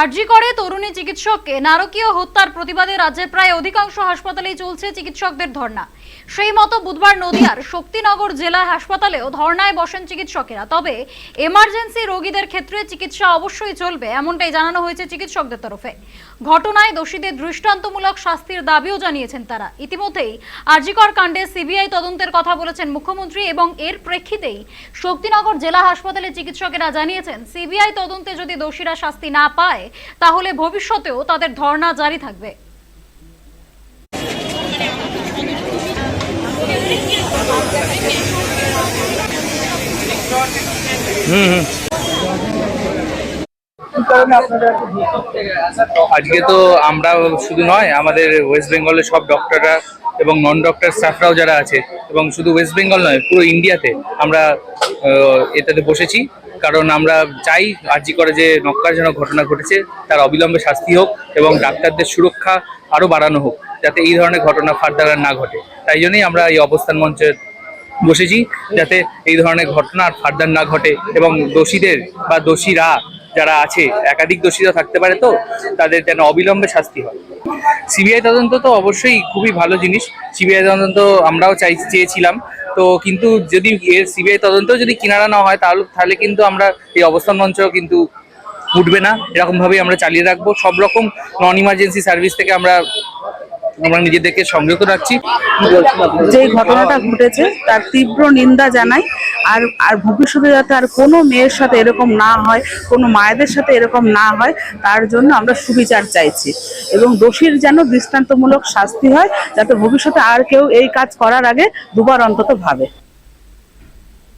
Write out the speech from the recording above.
আরজি করে তরুণী চিকিৎসককে। নারকীয় হত্যার প্রতিবাদে রাজ্যের প্রায় অধিকাংশ হাসপাতালেই চলছে চিকিৎসকদের ধর্না সেই মতো বুধবার নদিয়ার শক্তিনগর জেলা হাসপাতালেও ধর্নায় বসেন চিকিৎসকেরা। তবে এমার্জেন্সি রোগীদের ক্ষেত্রে চিকিৎসা অবশ্যই চলবে, এমনটাই জানানো হয়েছে চিকিৎসকদের তরফে। ঘটনায় দোষীদের দৃষ্টান্তমূলক শাস্তির দাবিও জানিয়েছেন তারা। ইতিমধ্যেই আরজিকর কাণ্ডে সিবিআই তদন্তের কথা বলেছেন মুখ্যমন্ত্রী এবং এর প্রেক্ষিতেই শক্তিনগর জেলা হাসপাতালে চিকিৎসকেরা জানিয়েছেন, সিবিআই তদন্তে যদি দোষীরা শাস্তি না পায় তাহলে ভবিষ্যতেও তাদের ধর্ণা জারি থাকবে। আজকে তো আমরা শুধু নয়, আমাদের ওয়েস্ট বেঙ্গলের সব ডক্টররা এবং নন ডক্টর স্টাফরাও যারা আছে, এবং শুধু ওয়েস্ট বেঙ্গল নয়, পুরো ইন্ডিয়াতে আমরা এটাতে বসেছি। কারণ আমরা চাই আর্জি করে যে নক্কারজনক ঘটনা ঘটেছে, তার অবিলম্বে শাস্তি হোক এবং ডাক্তারদের সুরক্ষা আরও বাড়ানো হোক, যাতে এই ধরনের ঘটনা ফার্দার না ঘটে। তাই জন্যই আমরা এই অবস্থান মঞ্চে বসেছি, যাতে এই ধরনের ঘটনা আর ফার্দার না ঘটে এবং দোষীদের বা দোষীরা যারা আছে, একাধিক দোষীরা থাকতে পারে তো, তাদের যেন অবিলম্বে শাস্তি হয়। সিবিআই তদন্ত তো অবশ্যই খুবই ভালো জিনিস। সিবিআই তদন্ত আমরাও চাই, চেয়েছিলাম। তো কিন্তু যদি এর সিবিআই তদন্ত যদি কিনারা না হয়, তাহলে তাহলে কিন্তু আমরা এই অবস্থান মঞ্চ কিন্তু উঠবে না। এরকমভাবেই আমরা চালিয়ে রাখব। সব রকম নন ইমার্জেন্সি সার্ভিস থেকে আমরা আমরা নিজেদেরকে সংযত রাখছি। যে ঘটনাটা ঘটেছে, তার তীব্র নিন্দা জানাই। আর আর ভবিষ্যতে যাতে আর কোনো মেয়ের সাথে এরকম না হয়, কোনো মায়েদের সাথে এরকম না হয়, তার জন্য আমরা সুবিচার চাইছি। এবং দোষীর যেন দৃষ্টান্তমূলক শাস্তি হয়, যাতে ভবিষ্যতে আর কেউ এই কাজ করার আগে দুবার অন্তত ভাবে।